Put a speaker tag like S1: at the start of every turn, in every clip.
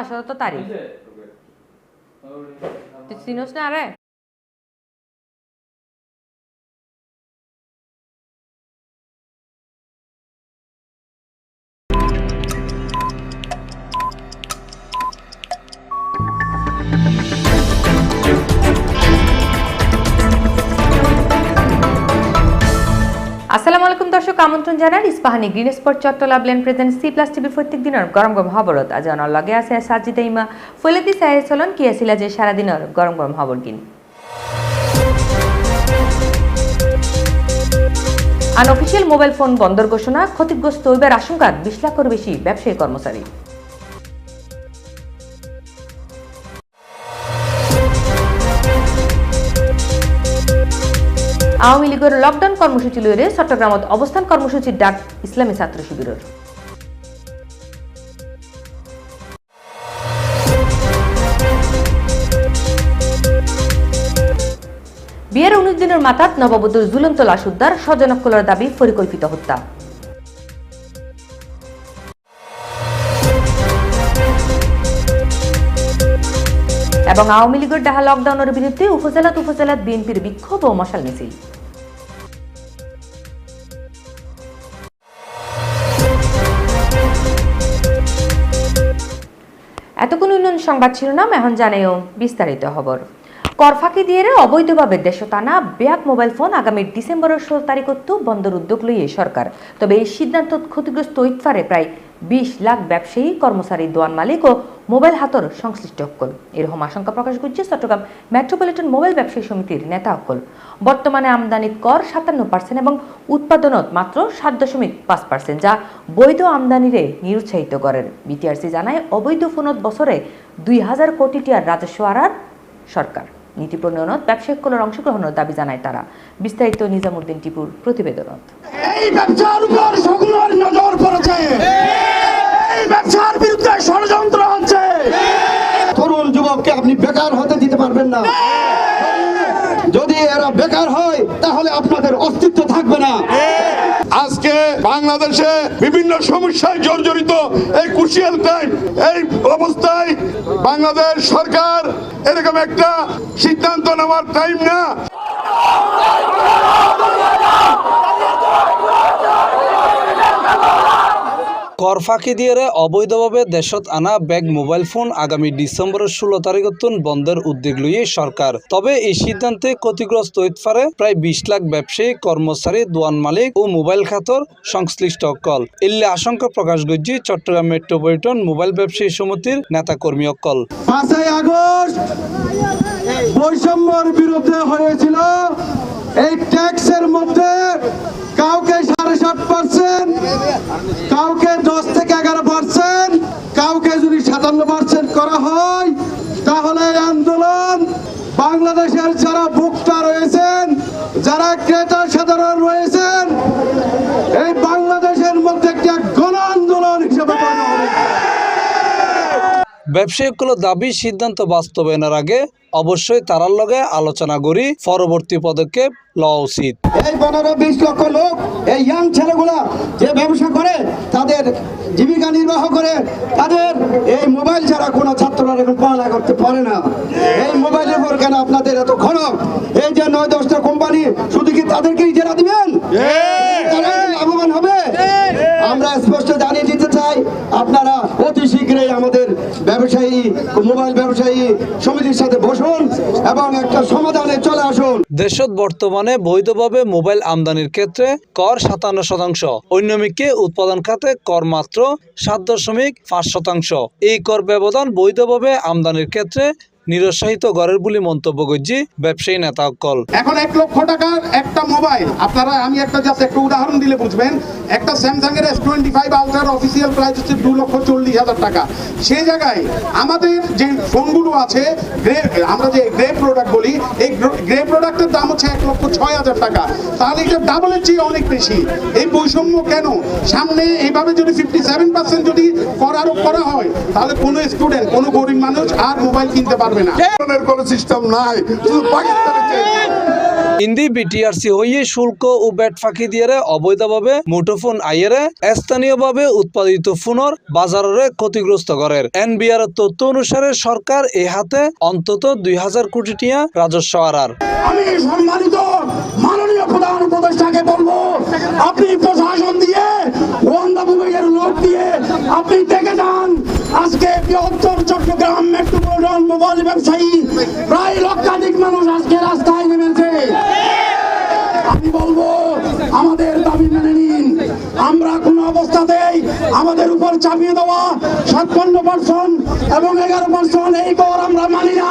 S1: আসলে তো তারিখ তুই চিনোস না আরে আসসালামু আলাইকুম দর্শক, আমন্ত্রণ জানান Ispahani green spot Chattala lane present C plus TV প্রত্যেক দিনের গরম গরম খবরত। আজ অনার লগে আছে সাজিদা ইমা। ফৈলাতি সাহে চলন কি আছিল যে সারাদিনের গরম গরম খবর কিন। আনঅফিসিয়াল মোবাইল ফোন বন্ধর ঘোষণা, ক্ষতিগ্রস্ত হইবার আশঙ্কা বিশ লাখের বেশি ব্যবসায়ী কর্মচারী। আওয়ামী লীগের লকডাউন কর্মসূচি লইরে চট্টগ্রামত অবস্থান কর্মসূচির ডাক ইসলামী ছাত্র শিবিরের। বিয়ের উনিশ দিনের মাথাত নববধূর ঝুলন্ত লাশ উদ্ধার স্বজনকলার দাবি পরিকল্পিত হত্যা। এবং আওয়ামী লীগের ডাহা লকডাউনের বিরুদ্ধে উপজেলাত উপজেলাত বিএনপির বিক্ষোভ ও মশাল মিছিল। এতক্ষণ উন্নয়ন সংবাদ শিরোনাম, এখন জানেও বিস্তারিত খবর। কর ফাঁকি দিয়ে অবৈধভাবে দেশ টানা ব্যাগ মোবাইল ফোন আগামী ডিসেম্বরের ষোলো তারিখতো বন্ধর উদ্যোগ লইয়ে সরকার। তবে এই সিদ্ধান্ত ক্ষতিগ্রস্ত ইতফারে প্রায় বিশ লাখ ব্যবসায়ী, কর্মচারী, দোয়ান মালিক ও মোবাইল হাতর সংশ্লিষ্ট অক্কল। এরকম আশঙ্কা প্রকাশ করছে চট্টগ্রাম মেট্রোপলিটন মোবাইল ব্যবসায়ী সমিতির নেতা অক্কল। বর্তমানে আমদানি কর সাতান্ন পার্সেন্ট এবং উৎপাদনত মাত্র সাত দশমিক পাঁচ পার্সেন্ট যা বৈধ আমদানিরে নিরুৎসাহিত করেন। বিটিআরসি জানায়, অবৈধ ফোনত বছরে দুই হাজার কোটি টিয়ার রাজস্ব আড়ার সরকার। নীতি প্রণয়নত ব্যবসায়িকগুলোর অংশগ্রহণের দাবি জানায় তারা। বিস্তারিত নিজামুদ্দিন টিপুর প্রতিবেদনত
S2: এই ব্যবসার উপর সকলের নজর পড়েছে এই ব্যবসার বিরুদ্ধে ষড়যন্ত্র হচ্ছে তরুণ যুবককে আপনি বেকার হতে দিতে পারবেন না। যদি এরা বেকার হয়, তাহলে আপনাদের অস্তিত্ব থাকবে না।
S3: আজকে বাংলাদেশে বিভিন্ন সমস্যায় জর্জরিত এই কুশিয়াল টাইম এই অবস্থায় বাংলাদেশ সরকার এরকম একটা সিদ্ধান্ত নেওয়ার টাইম না।
S4: কর ফাঁকি দিয়ে অবৈধভাবে দেশত আনা ব্যাগ, মোবাইল ফোন আগামী ডিসেম্বরের ষোলো তারিখতন বন্ধের উদ্যোগ লইয়ে সরকার। তবে এই সিদ্ধান্তে ক্ষতিগ্রস্ত হইতে পারে প্রায় বিশ লাখ ব্যবসায়ী, কর্মচারী, দোয়ান মালিক ও মোবাইল খাতর সংশ্লিষ্ট অকল। ইল্লে আশঙ্কা প্রকাশ করছে চট্টগ্রাম মেট্রোপলিটন মোবাইল ব্যবসায়ী সমিতির নেতাকর্মী অকল।
S2: বৈষম্যর বিরুদ্ধে হয়েছিল এই ট্যাক্সের মধ্যে কাউকে সাড়ে সাত পার্সেন্ট কাউকে দশ থেকে এগারো পার্সেন্ট, কাউকে যদি সাতান্ন পার্সেন্ট করা হয়, তাহলে আন্দোলন বাংলাদেশের যারা ভোক্তা রয়েছেন, যারা ক্রেতা সাধারণ রয়েছেন, এই বাংলাদেশের
S4: ব্যবসায়িকগুলো দাবি সিদ্ধান্ত বাস্তবায়নের আগে অবশ্যই তারার লগে আলোচনা করি। পরবর্তী পদক্ষেপ লওয়া উচিত।
S2: এই পনেরো বিশ লক্ষ লোক এই ইয়াং ছেলেগুলা যে ব্যবসা করে তাদের জীবিকা নির্বাহ করে তাদের এই মোবাইল ছাড়া কোনো ছাত্ররা এখন পড়ালেখা করতে পারে না। এই মোবাইলের উপর কেন আপনাদের এত খরচ এই যে নয় দশটা কোম্পানি শুধু কি তাদেরকেই জেরা দিবেন? লাভবান হবে? আমরা স্পষ্ট জানিয়ে দিতে চাই, আপনারা অতি শীঘ্রই আমাদের ব্যবসায়ী, মোবাইল ব্যবসায়ী সমিতির সাথে বসুন এবং একটা সমাধানে চলে আসুন।
S4: দেশত বর্তমানে বৈধভাবে মোবাইল আমদানির ক্ষেত্রে কর সাতান্ন শতাংশ, অন্যমিকে উৎপাদন খাতে কর মাত্র সাত দশমিক পাঁচ শতাংশ। এই কর ব্যবধান বৈধভাবে আমদানির ক্ষেত্রে নিরুৎসাহিত গড়ের বলে মন্তব্য করছি ব্যবসায়ী নেতা অকল
S5: এখন এক লক্ষ টাকার একটা মোবাইল, আপনারা, আমি একটা জাস্ট একটা উদাহরণ দিলে বুঝবেন। একটা স্যামসাং এর এস টোয়েন্টি ফাইভ আলট্রার অফিসিয়াল প্রাইস হচ্ছে দু লক্ষ চল্লিশ হাজার টাকা। সেই জায়গায় আমাদের যে ফোনগুলো আছে, গ্রে, আমরা যে গ্রে প্রোডাক্ট বলি, এই গ্রে প্রোডাক্টের দাম হচ্ছে এক লক্ষ ছয় হাজার টাকা। তাহলে এটা ডাবলের চেয়ে অনেক বেশি। এই বৈষম্য কেন? সামনে এইভাবে যদি ফিফটি সেভেন পার্সেন্ট যদি কর করা হয়, তাহলে কোনো স্টুডেন্ট কোনো গরিব মানুষ আর মোবাইল কিনতে পারবে না।
S3: ধরনের কোনো সিস্টেম নাই শুধু পাকিস্তানে।
S4: ইন্দি বিটিআরসি হইয়ে শুল্ক ও ব্যাট ফাঁকি দিয়ে অবৈধভাবে মুঠোফোন আইয়েরে স্থানীয়ভাবে উৎপাদিত ফোনের বাজারে ক্ষতিগ্রস্ত করে। এনবিআর তথ্য অনুসারে সরকার এ হাতে অন্তত দুই হাজার কোটি টিয়া রাজস্ব আরার
S2: আমি সম্মানিত মাননীয় প্রধান উপদেষ্টাকে বলব আপনি প্রশাসন দিয়ে গোয়েন্দা বিভাগের লোক দিয়ে আপনি দেখে যান আজকে বৃহত্তর চট্টগ্রাম মেট্রোপলিটন মোবাইল ব্যবসায়ী, প্রায় লক্ষাধিক মানুষ আজকে রাস্তায় নেমেছে। আমি বলব, আমাদের দাবি মেনে নিন। আমরা কোন অবস্থাতেই আমাদের উপর চাপিয়ে দেওয়া সাতান্ন পার্সেন্ট এবং এগারো পার্সেন্ট এই কর আমরা মানি না।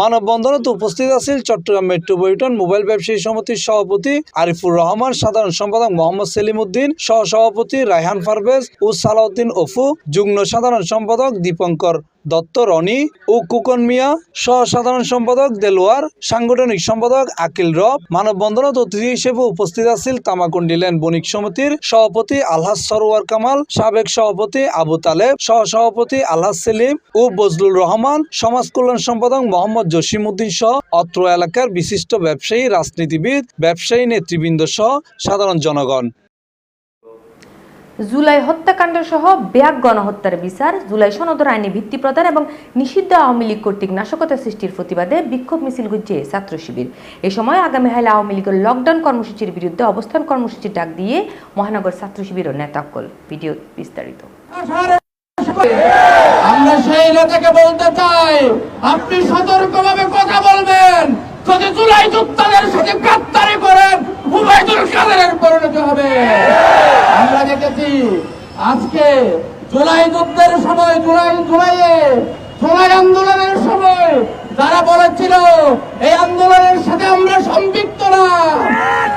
S4: মানববন্ধনত উপস্থিত আছেন চট্টগ্রাম মেট্রোপলিটন মোবাইল ব্যবসায়ী সমিতির সভাপতি আরিফুর রহমান, সাধারণ সম্পাদক মোহাম্মদ সেলিম উদ্দিন সহসভাপতি রায়হান ফারবেজ ও সালাউদ্দিন অফু যুগ্ম সাধারণ সম্পাদক দীপঙ্কর দত্ত, রনি ও কুকন মিয়া সহ সাধারণ সম্পাদক, দেলোয়ার, সাংগঠনিক সম্পাদক আকিল রব মানববন্ধনত অতিথি হিসেবে উপস্থিত আছিল তামাকুন্ডি ল্যান্ড বণিক সমিতির সভাপতি আলহাজ সরোয়ার কামাল, সাবেক সভাপতি আবু তালেব, সহ সভাপতি আলহাজ সেলিম ও বজলুল রহমান, সমাজ কল্যাণ সম্পাদক মোহাম্মদ জসিম উদ্দিন সহ অত্র এলাকার বিশিষ্ট ব্যবসায়ী, রাজনীতিবিদ, ব্যবসায়ী নেতৃবৃন্দ সহ সাধারণ জনগণ।
S1: জুলাই হত্যাকাণ্ড সহ ব্যাগ গণহত্যার বিচার, জুলাই সনদর আইনি ভিত্তি প্রদান এবং নিষিদ্ধ আওয়ামী লীগ কর্তৃক নাশকতা সৃষ্টির প্রতিবাদে বিক্ষোভ মিছিল গুজছে ছাত্র শিবির। এ সময় আগামী হাইলে আওয়ামী লীগের লকডাউন কর্মসূচির বিরুদ্ধে অবস্থান কর্মসূচির ডাক দিয়ে মহানগর ছাত্র শিবিরের নেতাকল। ভিডিও বিস্তারিত।
S6: আমরা সেই নেতাকে বলতে চাই, আপনি সতর্কভাবে কথা বলবেন। যদি জুলাই যোদ্ধাদের সাথে গাদ্দারি করেন উভয়দুল কাদেরের পরিণতি হবে। আমরা দেখেছি আজকে জুলাই যুদ্ধের সময়, জুলাই জুলাইয়ে জুলাই আন্দোলনের সময় যারা বলেছিল, এই আন্দোলনের সাথে আমরা সম্পৃক্ত না।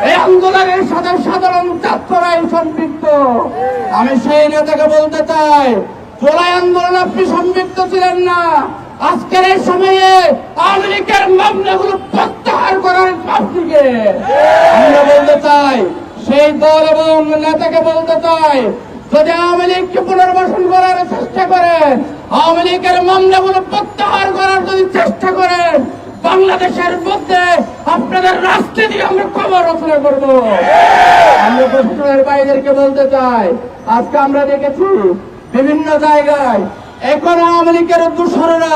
S6: এই আন্দোলনের সাথে সাধারণ ছাত্ররাই সম্পৃক্ত। আমি সেই নেতাকে বলতে চাই, জুলাই আন্দোলন আপনি সম্পৃক্ত ছিলেন না। আজকের এই সময়ে লীগের মামলাগুলো প্রত্যাহার করার পাবলিকে আমরা বলতে চাই, সেই দল এবং নেতাকে বলতে চাই, যদি আওয়ামী লীগকে পুনর্বাসন করার চেষ্টা করেন আওয়ামী লীগের মামলাগুলো প্রত্যাহার করার যদি চেষ্টা করেন বাংলাদেশের মধ্যে আপনাদের রাজনীতি আমরা খবর রচনা করব। আমরা প্রশাসনের বাইরেকে বলতে চাই, আজকে আমরা দেখেছি বিভিন্ন জায়গায় এখন লীগের দূষণরা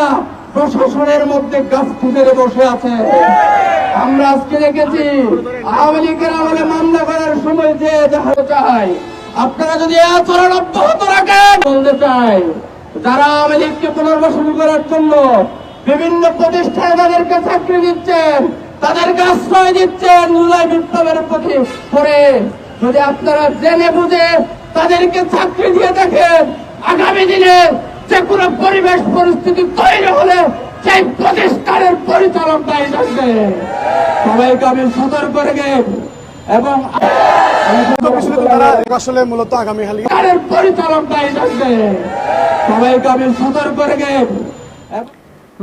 S6: প্রশাসনের মধ্যে গাছ খুঁজে বসে আছে। আমরা আজকে দেখেছি লীগের আমলে মামলা করার সময় যে দেখাতে চাই আপনারা যদি আচরণ অব্যাহত রাখেন, বলতে চাই, যারা লীগকে পুনর্বাসন করার জন্য বিভিন্ন প্রতিষ্ঠানে তাদেরকে চাকরি দিচ্ছেন, তাদেরকে আশ্রয় দিচ্ছেন, জুলাই বিপ্লবের প্রতি পরে যদি আপনারা জেনে বুঝে তাদেরকে চাকরি দিয়ে দেখেন, আগামী দিনে যে কোনো পরিবেশ পরিস্থিতি তৈরি হলে সেই প্রতিষ্ঠানের পরিচালক দায়ী থাকবে। সবাইকে আমি সতর্ক রেখে এবং
S7: তারা আসলে মূলত আগামী হালি
S6: সরকারের দায়ী থাকবে। সবাইকে আমি সতর্ক রেখে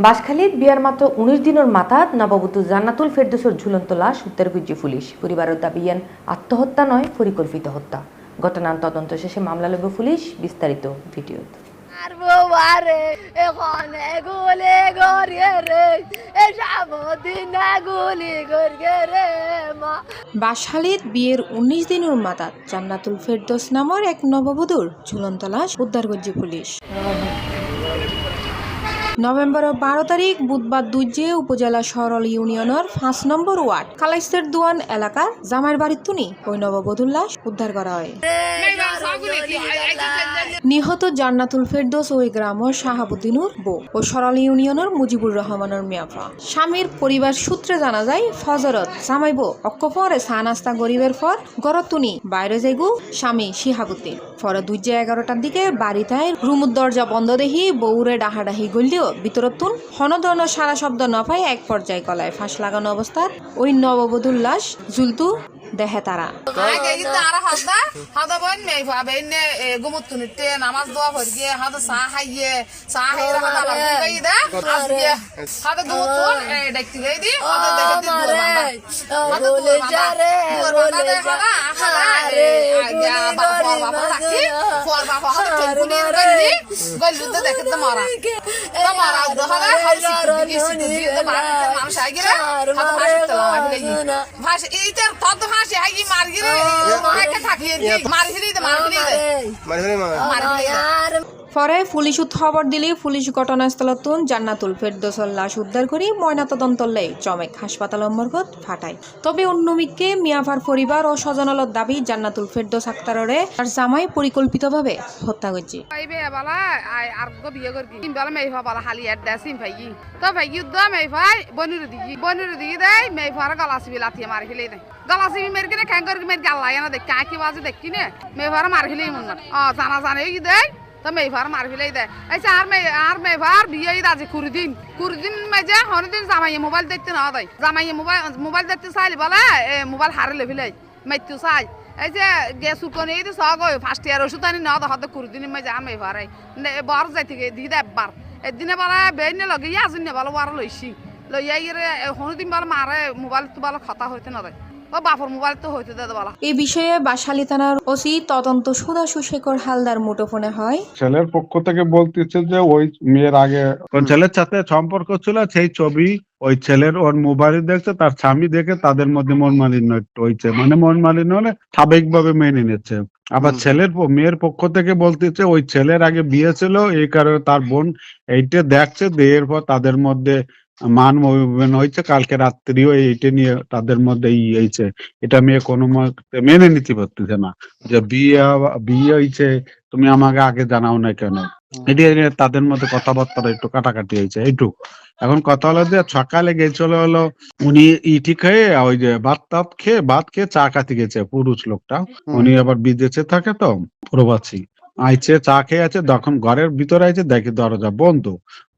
S1: বাসখালীত বিয়ার মাত্র উনিশ দিনের মাথাত নববধূ জান্নাতুল ফেরদোসর ঝুলন্ত লাশ উত্তর পুলিশ। পরিবারের দাবি আত্মহত্যা নয় পরিকল্পিত হত্যা। ঘটনার তদন্ত শেষে মামলা লইব পুলিশ বিস্তারিত ভিডিও
S8: গুলি গড়িয়ে রে, এ সামদিনা গুলি গড়িয়ে রে, মা।
S9: বাসহালিত বিয়ের উনিশ দিনের মাতাত জান্নাতুল ফেরদোস নামের এক নববধূর ঝুলন্ত লাশ উদ্ধার করছে পুলিশ। নভেম্বরের বারো তারিখ বুধবার দুজে উপজেলা সরল ইউনিয়নের পাঁচ নম্বর ওয়ার্ড কালাইস্তের দুয়ান এলাকার জামাইর বাড়ির তুনি ওই নববধূর উদ্ধার করা হয়। নিহত জান্নাতুল ফেরদোস ওই গ্রামের শাহাবুদ্দিনুর বউ ও সরল ইউনিয়নের মুজিবুর রহমানের মিয়াফা স্বামীর পরিবার সূত্রে জানা যায়, ফজরত জামাইব অক্কফরে চা নাস্তা গরিবের পর গরতুনি বাইরে যাইগু স্বামী শিহাবুদ্দিন। পরে দুইজে এগারোটার দিকে বাড়িতে রুমুর দরজা বন্ধ দেখি বউরে ডাহাডাহি গলিও ভিতরতুন হনধন সারা শব্দ নফায় এক পর্যায়ে গলায় ফাঁস লাগানো অবস্থার ওই নববধূর লাশ, জুলতু তারা।
S10: আগে দেখে তো মারা। তো মারা উদো হলে হাউসি কুদি সিকুদি তো মারা মানুষ আই গেলে। হাতে ভাষা এইটার তত ভাষা আই মার মাকে থাকিয়ে দি মার গেলে তো মার। গেলে মার গেলে
S9: পরে পুলিশত খবর দিলে পুলিশ ঘটনাস্থলত জান্নাতুল ফেরদোসর লাশ উদ্ধার করে ময়নাতদন্তলে চমেক হাসপাতাল মর্গত ফাটায়। তবে অন্যমিককে মিয়াভার পরিবার ও স্বজনলত দাবি জান্নাতুল ফেরদোস আক্তাররে তার জামাই পরিকল্পিতভাবে হত্যা করছে।
S10: কিনে খ্যাঙ্গর মের গাল্লা না দেখ কাকি বাজে দেখ কিনে। মেই ফার মার খেলে মন জানা জানে দেই তো মেই ফার মার খেলে দেয় আচ্ছা আর মেই আর মেই ফার বিয়ে দাজে কুরদিন কুরদিন মেজে হরদিন জামাই মোবাইল দেখতে না দেয় জামাই মোবাইল মোবাইল দেখতে চাইলি বলে এ মোবাইল হারে ফেলাই মাইতু চাই এই যে গ্যাস উকনে এই সগ ফার্স্ট ইয়ার ওষুধ আনি না হতে কুরদিন মাঝে আমি ভারাই বর যাই থেকে দিদা একবার এদিনে বলা বেনে লগে ইয়া আসুন বলো বার লইছি লইয়া হনুদিন বলে মারে মোবাইল তো বলো খাতা হইতে না দেয় ও বাপর মোবাইল তো হইতে দে বলা।
S9: এই বিষয়ে বাসালি থানার ওসি তদন্ত সুধাশু শেখর হালদার মুঠোফোনে হয়।
S11: ছেলের পক্ষ থেকে বলতেছে যে ওই মেয়ের আগে ছেলের সাথে সম্পর্ক ছিল সেই ছবি ওই ছেলের ওর মোবাইলে দেখছে তার স্বামী দেখে তাদের মধ্যে মন মালিন্য হয়েছে মানে মন মালিন্য হলে স্বাভাবিকভাবে মেনে নিচ্ছে। আবার ছেলের মেয়ের পক্ষ থেকে বলতেছে ওই ছেলের আগে বিয়ে ছিল এই কারণে তার বোন এইটা দেখছে দেয়ের পর তাদের মধ্যে মান অভিমান হয়েছে কালকে রাত্রিও এইটা নিয়ে তাদের মধ্যে ই হয়েছে। এটা মেয়ে কোনো মতে মেনে নিতে পারতেছে না যে বিয়ে বিয়ে হয়েছে তুমি আমাকে আগে জানাও না কেন? এটি নিয়ে তাদের মধ্যে কথাবার্তা একটু কাটাকাটি হয়েছে এইটুক। এখন কথা হলো যে সকালে গেছিল হলো উনি ইটি খেয়ে ওই যে ভাত টাত খেয়ে ভাত খেয়ে চা খাতে গেছে পুরুষ লোকটা। উনি আবার বিদেশে থাকে তো প্রবাসী। আইছে, চা খেয়ে আছে, তখন ঘরের ভিতরে আছে দেখি দরজা বন্ধ।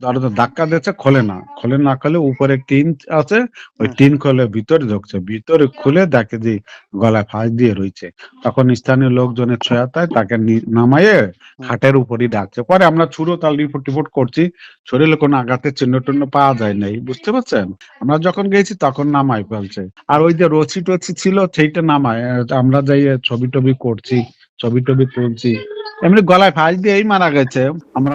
S11: দরজা ধাক্কা দিচ্ছে খোলে না। খোলে না খোলে উপরে টিন আছে, ওই টিন খোলে ভিতরে ঢুকছে। ভিতরে খুলে দেখে যে গলায় ফাঁস দিয়ে রয়েছে। তখন স্থানীয় লোকজনের সহায়তায় তাকে নামাইয়ে খাটের উপরই ডাকছে। পরে আমরা ছুড়ো তাল রিপোর্ট টিপোর্ট করছি। শরীরে কোনো আঘাতের চিহ্ন টিহ্ন পাওয়া যায় নাই, বুঝতে পারছেন? আমরা যখন গেছি, তখন নামাই ফেলছে। আর ওই যে রচি টচি ছিল, সেইটা নামায়। আমরা যাই ছবি টবি করছি ছবি টবি তুলছি। এমনি গলায় ফাঁস দিয়েই মারা গেছে। আমরা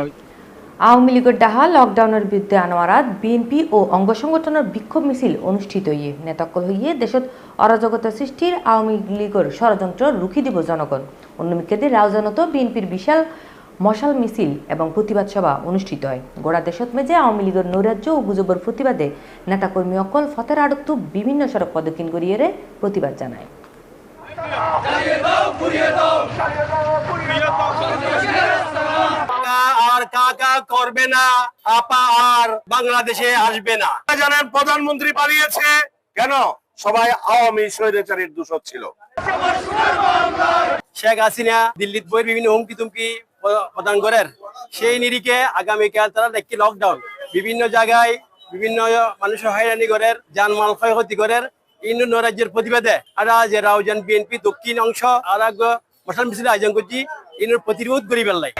S1: আওয়ামী লীগের ডাহা লকডাউনের বিরুদ্ধে আনোয়ারাত বিএনপি ও অঙ্গ সংগঠনের বিক্ষোভ মিছিল অনুষ্ঠিত হইয়ে নেতাকল হইয়ে দেশত অরাজকতা সৃষ্টির আওয়ামী লীগের ষড়যন্ত্র রুখি দিব জনগণ। অন্যমিকেদের রাউজানত বিএনপির বিশাল মশাল মিছিল এবং প্রতিবাদ সভা অনুষ্ঠিত হয়। গোড়া দেশত মেজে আওয়ামী লীগের নৈরাজ্য ও গুজবের প্রতিবাদে নেতাকর্মী অকল ফতের আড়ত্তু বিভিন্ন সড়ক প্রদক্ষিণ করিয়ে প্রতিবাদ জানায়
S6: আর কাকা করবে না আপা আর বাংলাদেশে আসবে না। জানেন প্রধানমন্ত্রী পালিয়েছে। কেন? সবাই আওয়ামী স্বৈরাচারীর দূষণ ছিল। শেখ হাসিনা দিল্লিত বই বিভিন্ন হুমকি তুমকি প্রদান করেন। সেই নিরিখে আগামীকাল তারা দেখি লকডাউন বিভিন্ন জায়গায় বিভিন্ন মানুষের হয়রানি করেন যানমাল ক্ষয়ক্ষতি করেন। ইন্দু রাজ্যের প্রতিবাদে আর যে রাউজান বিএনপি দক্ষিণ অংশ আর মশাল মিছিল আয়োজন করছি। ইনুর প্রতিরোধ করি পেলাই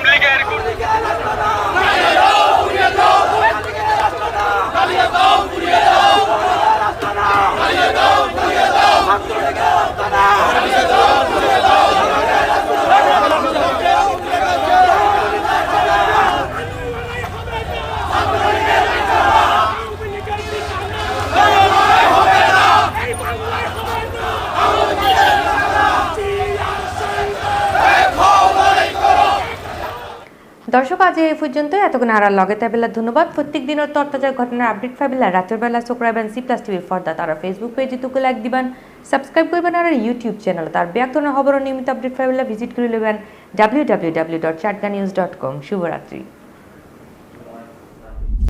S1: দর্শক, আজ এই পর্যন্ত এতক্ষণ আর লগে তাবেলা ধন্যবাদ। প্রত্যেক দিনের তত্ত্বাজার ঘটনার আপডেট পাবেলা রাতের বেলা। চোখরাবেন সি প্লাস টিভির ফর্দা তারা ফেসবুক পেজে তুকে লাইক দিবেন সাবস্ক্রাইব করবেন, আর ইউটিউব চ্যানেল তার ধরনের খবর নিয়মিত আপডেট পাবেলা। ভিজিট করে নেবেন W W W dot Chatga news dot com শুভরাত্রি।